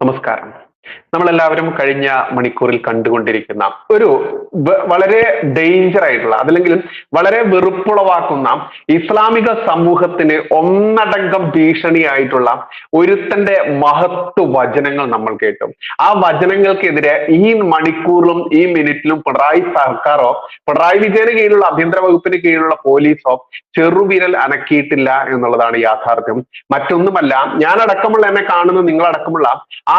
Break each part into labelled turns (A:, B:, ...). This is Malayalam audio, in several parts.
A: നമസ്കാരം നമ്മളെല്ലാവരും കഴിഞ്ഞ മണിക്കൂറിൽ കണ്ടുകൊണ്ടിരിക്കുന്ന ഒരു വളരെ ഡേഞ്ചർ ആയിട്ടുള്ള അതല്ലെങ്കിൽ വളരെ വെറുപ്പുളവാക്കുന്ന ഇസ്ലാമിക സമൂഹത്തിന് ഒന്നടങ്കം ഭീഷണിയായിട്ടുള്ള ഒരുത്തന്റെ മഹത്വ വചനങ്ങൾ നമ്മൾ കേട്ടു. ആ വചനങ്ങൾക്കെതിരെ ഈ മണിക്കൂറിലും ഈ മിനിറ്റിലും പിണറായി സർക്കാരോ പിണറായി വിജയന് കീഴിലുള്ള ആഭ്യന്തര വകുപ്പിന് കീഴിലുള്ള പോലീസോ ചെറുവിരൽ അനക്കിയിട്ടില്ല എന്നുള്ളതാണ് യാഥാർത്ഥ്യം. മറ്റൊന്നുമല്ല ഞാൻ അടക്കമുള്ള എന്നെ കാണുന്ന നിങ്ങളടക്കമുള്ള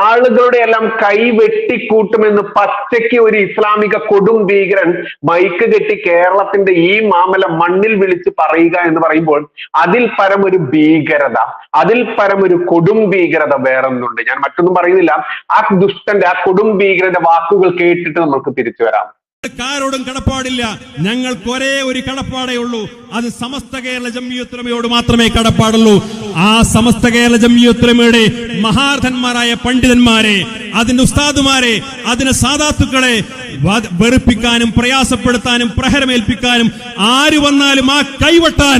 A: ആളുകളുടെ എല്ലാം കൈ വെട്ടിക്കൂട്ടുമെന്ന് പച്ചയ്ക്ക് ഒരു ഇസ്ലാമിക കൊടും ഭീകരൻ മൈക്ക് കെട്ടി കേരളത്തിന്റെ ഈ മാമല മണ്ണിൽ വിളിച്ച് പറയുക എന്ന് പറയുമ്പോൾ അതിൽ പരം ഒരു ഭീകരത അതിൽ പരം ഒരു കൊടും ഭീകരത വേറൊന്നുണ്ട്. ഞാൻ മറ്റൊന്നും പറയുന്നില്ല. ആ ദുഷ്ടന്റെ ആ കൊടും ഭീകരന്റെ വാക്കുകൾ കേട്ടിട്ട് നമുക്ക് തിരിച്ചു വരാം.
B: ആരോടും കടപ്പാടില്ല. ഞങ്ങൾക്ക് ഒരേ ഒരു കടപ്പാടേ ഉള്ളൂ. അത് സമസ്ത കേരള ജമ്മിയുത്രമയോട് മാത്രമേ കടപ്പാടുള്ളൂ. ആ സമസ്ത കേരള ജമ്മിയുത്രമയുടെ മഹാർഥന്മാരായ പണ്ഡിതന്മാരെ അതിന്റെ ഉസ്താദുമാരെ അതിന്റെ സാധാത്തുക്കളെ വെറുപ്പിക്കാനും പ്രയാസപ്പെടുത്താനും പ്രഹരമേൽപ്പിക്കാനും ആര് വന്നാലും ആ കൈവട്ടാൻ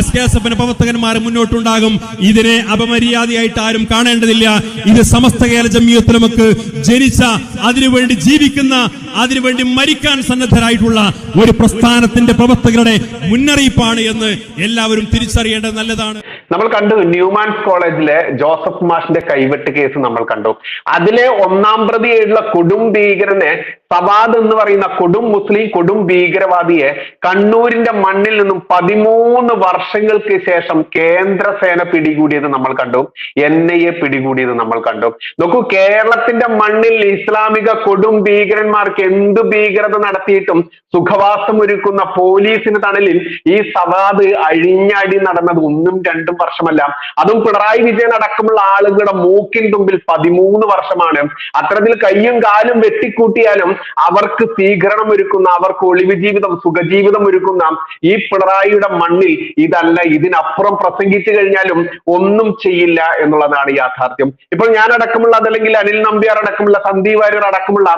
B: എസ് കെ എസ് എഫിന്റെ പ്രവർത്തകന്മാർ മുന്നോട്ടുണ്ടാകും. ഇതിനെ അപമര്യാദയായിട്ട് ആരും കാണേണ്ടതില്ല. ഇത് സമസ്ത കേരള ജമ്മിയത്തുലമക്ക് ജനിച്ച അതിനുവേണ്ടി ജീവിക്കുന്ന അതിനുവേണ്ടി മരിക്കാൻ സന്നദ്ധരായിട്ടുള്ള ഒരു പ്രസ്ഥാനത്തിന്റെ പ്രവർത്തകരുടെ മുന്നറിയിപ്പാണ് എന്ന് എല്ലാവരും തിരിച്ചറിയേണ്ടത് നല്ലതാണ്.
A: നമ്മൾ കണ്ടു ന്യൂമാൻസ് കോളേജിലെ ജോസഫ് മാഷിന്റെ കൈവെട്ട് കേസ് നമ്മൾ കണ്ടു. അതിലെ ഒന്നാം പ്രതിയായിട്ടുള്ള കൊടും ഭീകരനെ സവാദ് എന്ന് പറയുന്ന കൊടും മുസ്ലിം കൊടും ഭീകരവാദിയെ കണ്ണൂരിന്റെ മണ്ണിൽ നിന്നും പതിമൂന്ന് വർഷങ്ങൾക്ക് ശേഷം കേന്ദ്ര സേന പിടികൂടിയത് നമ്മൾ കണ്ടു. എൻ ഐ എ പിടികൂടിയത് നമ്മൾ കണ്ടു. നോക്കൂ കേരളത്തിന്റെ മണ്ണിൽ ഇസ്ലാമിക കൊടും ഭീകരന്മാർക്ക് എന്ത് ഭീകരത നടത്തിയിട്ടും സുഖവാസം ഒരുക്കുന്ന പോലീസിന് തണലിൽ ഈ സവാദ് അഴിഞ്ഞാടി നടന്നത് ഒന്നും രണ്ടും വർഷമല്ല. അതും പിണറായി വിജയൻ അടക്കമുള്ള ആളുകളുടെ മൂക്കിൻ തുമ്പിൽ പതിമൂന്ന് വർഷമാണ്. അത്തരത്തിൽ കയ്യും കാലും വെട്ടിക്കൂട്ടിയാലും അവർക്ക് സ്വീകരണം ഒരുക്കുന്ന അവർക്ക് ഒളിവ് ജീവിതം സുഖജീവിതം ഒരുക്കുന്ന ഈ പിണറായിയുടെ മണ്ണിൽ ഇതല്ല. ഇതിനപ്പുറം പ്രസംഗിച്ചു കഴിഞ്ഞാലും ഒന്നും ചെയ്യില്ല എന്നുള്ളതാണ് യാഥാർത്ഥ്യം. ഇപ്പോൾ ഞാൻ അടക്കമുള്ള അതല്ലെങ്കിൽ അനിൽ നമ്പ്യാർ അടക്കമുള്ള സന്ദീപ് വാര്യർ അടക്കമുള്ള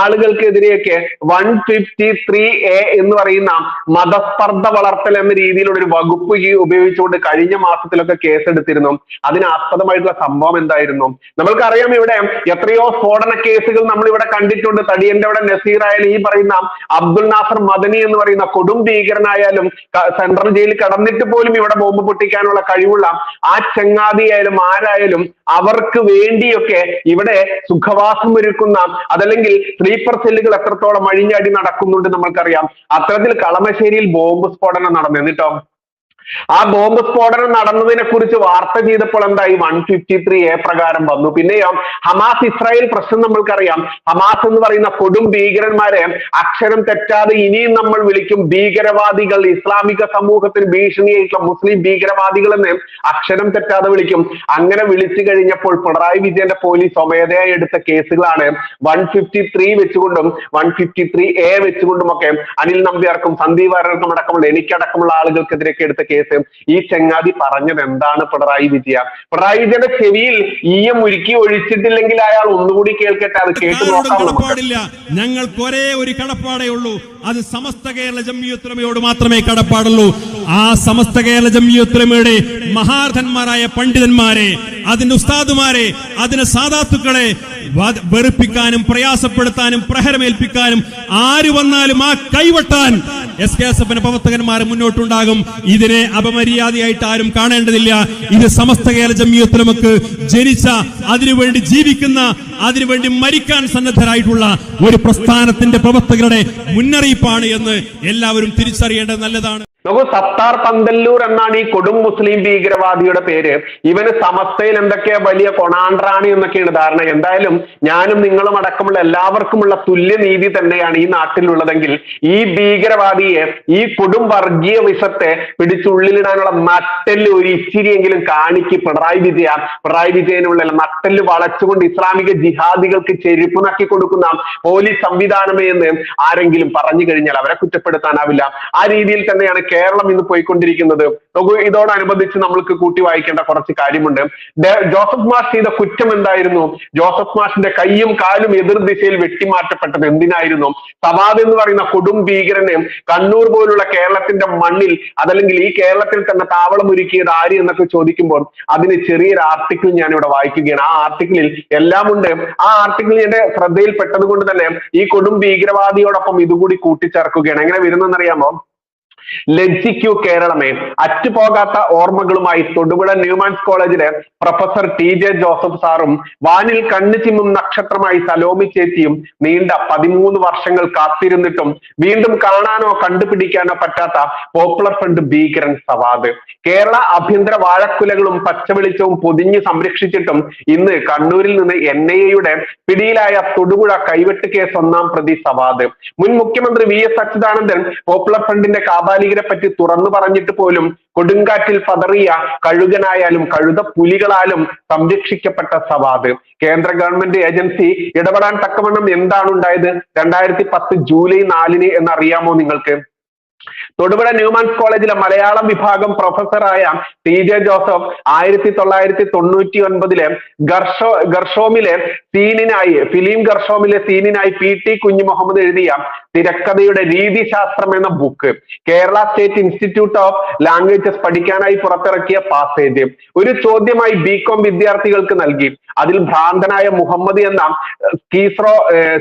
A: ആളുകൾക്കെതിരെയൊക്കെ വൺ ഫിഫ്റ്റി ത്രീ എ എന്ന് പറയുന്ന മതസ്പർദ്ധ വളർത്തൽ എന്ന രീതിയിലുള്ള ഒരു വകുപ്പ് ഈ ഉപയോഗിച്ചുകൊണ്ട് കഴിഞ്ഞ മാസത്തിലൊക്കെ കേസെടുത്തിരുന്നു. അതിന് ആസ്പദമായിട്ടുള്ള സംഭവം എന്തായിരുന്നു? നമ്മൾക്കറിയാം ഇവിടെ എത്രയോ സ്ഫോടന കേസുകൾ നമ്മൾ ഇവിടെ കണ്ടിട്ടുണ്ട്. തടിയന്റെ അവിടെ നസീർ ആയാലും ഈ പറയുന്ന അബ്ദുൽ നാസർ മദനി എന്ന് പറയുന്ന കൊടും ഭീകരനായാലും സെൻട്രൽ ജയിലിൽ കടന്നിട്ട് പോലും ഇവിടെ ബോംബ് പൊട്ടിക്കാനുള്ള കഴിവുള്ള ആ ചങ്ങാതിയായാലും ആരായാലും അവർക്ക് വേണ്ടിയൊക്കെ ഇവിടെ സുഖവാസം ഒരുക്കുന്ന അതല്ലെങ്കിൽ സ്ലീപ്പർ സെല്ലുകൾ എത്രത്തോളം അഴിഞ്ഞാടി നടക്കുന്നുണ്ട് നമ്മൾക്കറിയാം. അത്തരത്തിൽ കളമശ്ശേരിയിൽ ബോംബ് സ്ഫോടനം നടന്നു. എന്നിട്ടോ? ആ ബോംബ് സ്ഫോടനം നടന്നതിനെ കുറിച്ച് വാർത്ത ചെയ്തപ്പോൾ എന്തായി വൺ ഫിഫ്റ്റി ത്രീ എ പ്രകാരം വന്നു. പിന്നെയോ ഹമാസ് ഇസ്രായേൽ പ്രശ്നം നമ്മൾക്കറിയാം. ഹമാസ് എന്ന് പറയുന്ന കൊടും ഭീകരന്മാരെ അക്ഷരം തെറ്റാതെ ഇനിയും നമ്മൾ വിളിക്കും ഭീകരവാദികൾ. ഇസ്ലാമിക സമൂഹത്തിന് ഭീഷണിയായിട്ടുള്ള മുസ്ലിം ഭീകരവാദികൾ എന്ന് അക്ഷരം തെറ്റാതെ വിളിക്കും. അങ്ങനെ വിളിച്ചു കഴിഞ്ഞപ്പോൾ പിണറായി വിജയന്റെ പോലീസ് സ്വമേധയായി എടുത്ത കേസുകളാണ് വൺ ഫിഫ്റ്റി ത്രീ വെച്ചുകൊണ്ടും വൺ ഫിഫ്റ്റി ത്രീ എ വെച്ചുകൊണ്ടും ഒക്കെ അനിൽ നമ്പ്യാർക്കും സന്ദീപ് അടക്കമുള്ള എനിക്കടക്കമുള്ള ആളുകൾക്കെതിരെ എടുത്ത കേസ് ഈ ചെങ്ങാതി പറഞ്ഞത് എന്താണ് പിണറായി വിജയ? പിണറായി വിജയന്റെ ചെവിയിൽ ഈയം ഉരുക്കി ഒഴിച്ചിട്ടില്ലെങ്കിൽ അയാൾ ഒന്നുകൂടി കേൾക്കട്ടെ അത് കേട്ടു
B: ആരോടും
A: നോക്കാം
B: കടപ്പാടില്ല. ഞങ്ങൾക്ക് ഒരേ ഒരു കടപ്പാടേ ഉള്ളൂ. അത് സമസ്ത കേരള ജമ്മിയുത്രമയോട് മാത്രമേ കടപ്പാടുള്ളൂ. ആ സമസ്ത കേരള ജമ്മിയുത്രമയുടെ മഹാർഥന്മാരായ പണ്ഡിതന്മാരെ അതിന്റെ ഉസ്താദുമാരെ അതിന്റെ സാധാത്തുക്കളെ വെറുപ്പിക്കാനും പ്രയാസപ്പെടുത്താനും പ്രഹരമേൽപ്പിക്കാനും ആര് വന്നാലും ആ കൈവട്ടാൻ എസ് കെ എസ് എഫിന്റെ പ്രവർത്തകന്മാർ മുന്നോട്ടുണ്ടാകും. ഇതിനെ അപമര്യാദയായിട്ട് ആരും കാണേണ്ടതില്ല. ഇത് സമസ്ത കേരള ജമ്മിയത്തുലമക്ക് ജനിച്ച അതിനുവേണ്ടി ജീവിക്കുന്ന അതിനുവേണ്ടി മരിക്കാൻ സന്നദ്ധരായിട്ടുള്ള ഒരു പ്രസ്ഥാനത്തിന്റെ പ്രവർത്തകരുടെ മുന്നറിയിപ്പാണ് എന്ന് എല്ലാവരും തിരിച്ചറിയേണ്ടത് നല്ലതാണ്.
A: നോക്കൂ സത്താർ പന്തല്ലൂർ എന്നാണ് ഈ കൊടും മുസ്ലിം ഭീകരവാദിയുടെ പേര്. ഇവന് സമസ്തയിൽ എന്തൊക്കെയാ വലിയ കൊണാണ്ട്രാണി എന്നൊക്കെയാണ് ധാരണ. എന്തായാലും ഞാനും നിങ്ങളും അടക്കമുള്ള എല്ലാവർക്കുമുള്ള തുല്യനീതി തന്നെയാണ് ഈ നാട്ടിലുള്ളതെങ്കിൽ ഈ ഭീകരവാദിയെ ഈ കൊടും വർഗീയ വിഷത്തെ പിടിച്ചുള്ളിലിടാനുള്ള നട്ടൽ ഒരു ഇച്ചിരിയെങ്കിലും കാണിക്ക് പിണറായി വിജയ. പിണറായി വിജയനുള്ള നട്ടൽ വളച്ചുകൊണ്ട് ഇസ്ലാമിക ജിഹാദികൾക്ക് ചെരുപ്പ് നക്കി കൊടുക്കുന്ന പോലീസ് സംവിധാനമേ എന്ന് ആരെങ്കിലും പറഞ്ഞു കഴിഞ്ഞാൽ അവരെ കുറ്റപ്പെടുത്താനാവില്ല. ആ രീതിയിൽ തന്നെയാണ് കേരളം ഇന്ന് പോയിക്കൊണ്ടിരിക്കുന്നത്. നോക്കൂ ഇതോടനുബന്ധിച്ച് നമ്മൾക്ക് കൂട്ടി വായിക്കേണ്ട കുറച്ച് കാര്യമുണ്ട്. ജോസഫ് മാഷ് ചെയ്ത കുറ്റം എന്തായിരുന്നു? ജോസഫ് മാഷിന്റെ കൈയും കാലും എതിർ ദിശയിൽ വെട്ടിമാറ്റപ്പെട്ടത് എന്തിനായിരുന്നു? സവാദ് എന്ന് പറയുന്ന കൊടും ഭീകരനെ കണ്ണൂർ പോലുള്ള കേരളത്തിന്റെ മണ്ണിൽ അതല്ലെങ്കിൽ ഈ കേരളത്തിൽ തന്നെ താവളം ഒരുക്കിയത് ആര് എന്നൊക്കെ ചോദിക്കുമ്പോൾ അതിന് ചെറിയൊരു ആർട്ടിക്കിൾ ഞാൻ ഇവിടെ വായിക്കുകയാണ്. ആ ആർട്ടിക്കിളിൽ എല്ലാം ഉണ്ട്. ആ ആർട്ടിക്കിൾ എന്റെ ശ്രദ്ധയിൽപ്പെട്ടത് കൊണ്ട് തന്നെ ഈ കൊടും ഭീകരവാദിയോടൊപ്പം ഇതുകൂടി കൂട്ടിച്ചേർക്കുകയാണ്. എങ്ങനെ വരുന്നെന്നറിയാമോ ലജ്ജിക്കൂ കേരളമേ. അറ്റുപോകാത്ത ഓർമ്മകളുമായി തൊടുപുഴ ന്യൂമാൻസ് കോളേജിലെ പ്രൊഫസർ ടി ജെ ജോസഫ് സാറും വാനിൽ കണ്ണു ചിമ്മും നക്ഷത്രമായി സലോമി ചേച്ചിയും നീണ്ട പതിമൂന്ന് വർഷങ്ങൾ കാത്തിരുന്നിട്ടും വീണ്ടും കാണാനോ കണ്ടുപിടിക്കാനോ പറ്റാത്ത പോപ്പുലർ ഫ്രണ്ട് ഭീകരൻ സവാദ്. കേരള ആഭ്യന്തര വാഴക്കുലകളും പച്ചവെളിച്ചവും പൊതിഞ്ഞ് സംരക്ഷിച്ചിട്ടും ഇന്ന് കണ്ണൂരിൽ നിന്ന് എൻ ഐ എയുടെ പിടിയിലായ തൊടുപുഴ കൈവെട്ട് കേസ് ഒന്നാം പ്രതി സവാദ്. മുൻ മുഖ്യമന്ത്രി വി എസ് അച്യുതാനന്ദൻ പോപ്പുലർ ഫ്രണ്ടിന്റെ കാബാലികരെ പറ്റി തുറന്നു പറഞ്ഞിട്ട് പോലും കൊടുങ്കാറ്റിൽ പതറിയ കഴുകനായാലും കഴുത പുലികളാലും സംരക്ഷിക്കപ്പെട്ട സവാദ്. കേന്ദ്ര ഗവൺമെന്റ് ഏജൻസി ഇടപെടാൻ തക്കവണ്ണം എന്താണ് ഉണ്ടായത് രണ്ടായിരത്തി പത്ത് ജൂലൈ നാലിന് എന്നറിയാമോ നിങ്ങൾക്ക്? തൊടുപുഴ ന്യൂമാൻസ് കോളേജിലെ മലയാളം വിഭാഗം പ്രൊഫസറായ ടി ജെ ജോസഫ് ആയിരത്തി തൊള്ളായിരത്തി തൊണ്ണൂറ്റി ഒൻപതിലെ ഗർഷോ ഗർഷോമിലെ സീനിനായി ഫിലിം ഗർഷോമിലെ സീനിനായി പി ടി കുഞ്ഞു മുഹമ്മദ് എഴുതിയ തിരക്കഥയുടെ രീതിശാസ്ത്രം എന്ന book Kerala State Institute of Languages പഠിക്കാനായി പുറത്തിറക്കിയ പാസേജ് ഒരു ചോദ്യമായി ബികോം വിദ്യാർത്ഥികൾക്ക് നൽകി. അതിൽ ഭ്രാന്തനായ മുഹമ്മദ് എന്ന സ്കീസ്രോ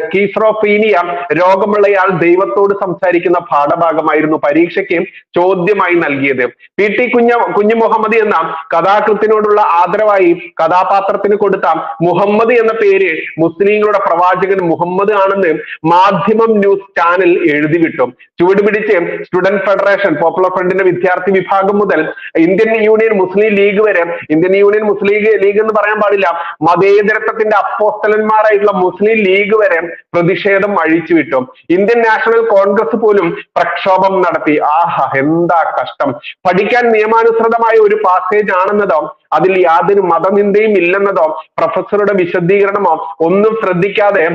A: സ്കീസ്രോഫീനിയ രോഗമുള്ളയാൾ ദൈവത്തോട് സംസാരിക്കുന്ന പാഠഭാഗമായിരുന്നു പരീക്ഷയ്ക്ക് ചോദ്യമായി നൽകിയത്. പി. ടി. കുഞ്ഞ കുഞ്ഞു മുഹമ്മദ് എന്ന കഥാകൃത്തിനോടുള്ള ആദരവായി കഥാപാത്രത്തിന് കൊടുത്ത മുഹമ്മദ് എന്ന പേര് മുസ്ലിങ്ങളുടെ പ്രവാചകൻ മുഹമ്മദ് ആണെന്ന് മാധ്യമം ന്യൂസ് ചാനൽ എഴുതി വിട്ടു ചുവട് പിടിച്ച് സ്റ്റുഡന്റ് ഫെഡറേഷൻ പോപ്പുലർ ഫ്രണ്ടിന്റെ വിദ്യാർത്ഥി വിഭാഗം മുതൽ ഇന്ത്യൻ യൂണിയൻ മുസ്ലിം ലീഗ് വരെ Indian Union Muslim League League എന്ന് പറയാൻ പാടില്ല മതേതരത്വത്തിന്റെ അപ്പോസ്തലന്മാരായിട്ടുള്ള മുസ്ലിം ലീഗ് വരെ പ്രതിഷേധം അഴിച്ചുവിട്ടു. ഇന്ത്യൻ നാഷണൽ കോൺഗ്രസ് പോലും പ്രക്ഷോഭം നടത്തി ആഹ എന്താ കഷ്ടം? പഠിക്കാൻ നിയമാനുസൃതമായ ഒരു പാസേജ് ആണെന്നതോ അതിൽ യാതൊരു മതനിന്ദയും ഇല്ലെന്നതോ പ്രൊഫസറുടെ വിശദീകരണമോ ഒന്നും ശ്രദ്ധിക്കാതെ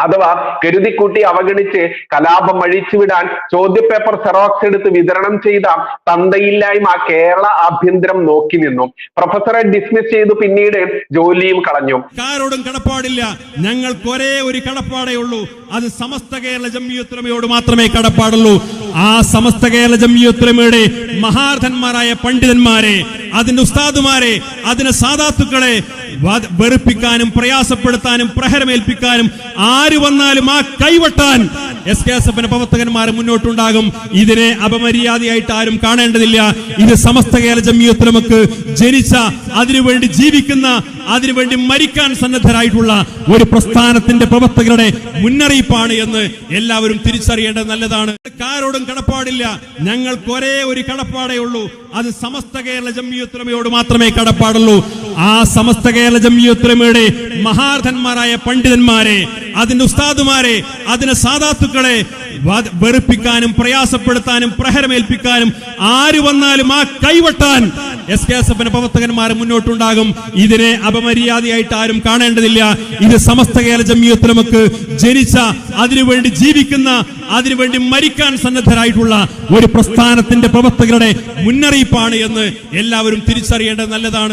A: അഥവാ കരുതിക്കൂട്ടി അവഗണിച്ച് കലാപം അഴിച്ചുവിടാൻ ചോദ്യപേപ്പർ സെറോക്സ് എടുത്ത് വിതരണം ചെയ്ത തന്തയില്ലായ്മ കേരള ആഭ്യന്തരം നോക്കി നിന്നു. പ്രൊഫസറെ ഡിസ്മിസ് ചെയ്തു പിന്നീട് ജോലിയും കളഞ്ഞു.
B: ആരോടും കടപ്പാടില്ല. ഞങ്ങൾക്ക് ഒരേ ഒരു കടപ്പാടേ ഉള്ളൂ. അത് സമസ്ത കേരള ജമ്മിയുത്രമയോട് മാത്രമേ കടപ്പാടുള്ളൂ. ആ സമസ്ത കേരള ജമ്മിയുത്രമയുടെ മഹാർഥന്മാരായ പണ്ഡിതന്മാരെ അതിന്റെ ഉസ്താദുമാരെ അതിന്റെ സാധാത്തുക്കളെ വെറുപ്പിക്കാനും പ്രയാസപ്പെടുത്താനും പ്രഹരമേൽപ്പിക്കാനും ആര് വന്നാലും ആ കൈവട്ടാൻ എസ് കെ എസ് എഫിന്റെ പ്രവർത്തകന്മാർ മുന്നോട്ടുണ്ടാകും. ഇതിനെ അപമര്യാദയായിട്ട് ആരും കാണേണ്ടതില്ല. ഇത് സമസ്ത കേരള ജമ്മിയത്തുലമക്ക് ജനിച്ച അതിനുവേണ്ടി ജീവിക്കുന്ന അതിനുവേണ്ടി മരിക്കാൻ സന്നദ്ധരായിട്ടുള്ള ഒരു പ്രസ്ഥാനത്തിന്റെ പ്രവർത്തകരുടെ മുന്നറിയിപ്പാണ് എന്ന് എല്ലാവരും തിരിച്ചറിയേണ്ടത് നല്ലതാണ്. ആരോടും കടപ്പാടില്ല. ഞങ്ങൾക്ക് ഒരേ ഒരു കടപ്പാടേ ഉള്ളൂ. അത് സമസ്ത കേരള ജമ്മിയുത്രമയോട് മാത്രമേ കടപ്പാടുള്ളൂ. ആ സമസ്ത കേരള ജമിയുത്രമയുടെ മഹാർഥന്മാരായ പണ്ഡിതന്മാരെ അതിന്റെ ഉസ്താദുമാരെ അതിന്റെ സാധാത്തുക്കളെ വെറുപ്പിക്കാനും പ്രയാസപ്പെടുത്താനും പ്രഹരമേൽപ്പിക്കാനും ആര് വന്നാലും ആ കൈവട്ടാൻ എസ് കെ എസ് എഫിന്റെ പ്രവർത്തകന്മാർ മുന്നോട്ടുണ്ടാകും. ഇതിനെ അപമര്യാദയായിട്ട് ആരും കാണേണ്ടതില്ല. ഇത് സമസ്ത കേരള ജമ്മിയത്തുലമക്ക് ജനിച്ച അതിനുവേണ്ടി ജീവിക്കുന്ന അതിനുവേണ്ടി മരിക്കാൻ സന്നദ്ധരായിട്ടുള്ള ഒരു പ്രസ്ഥാനത്തിന്റെ പ്രവർത്തകരുടെ മുന്നറിയിപ്പാണ് എന്ന് എല്ലാവരും തിരിച്ചറിയേണ്ടത് നല്ലതാണ്.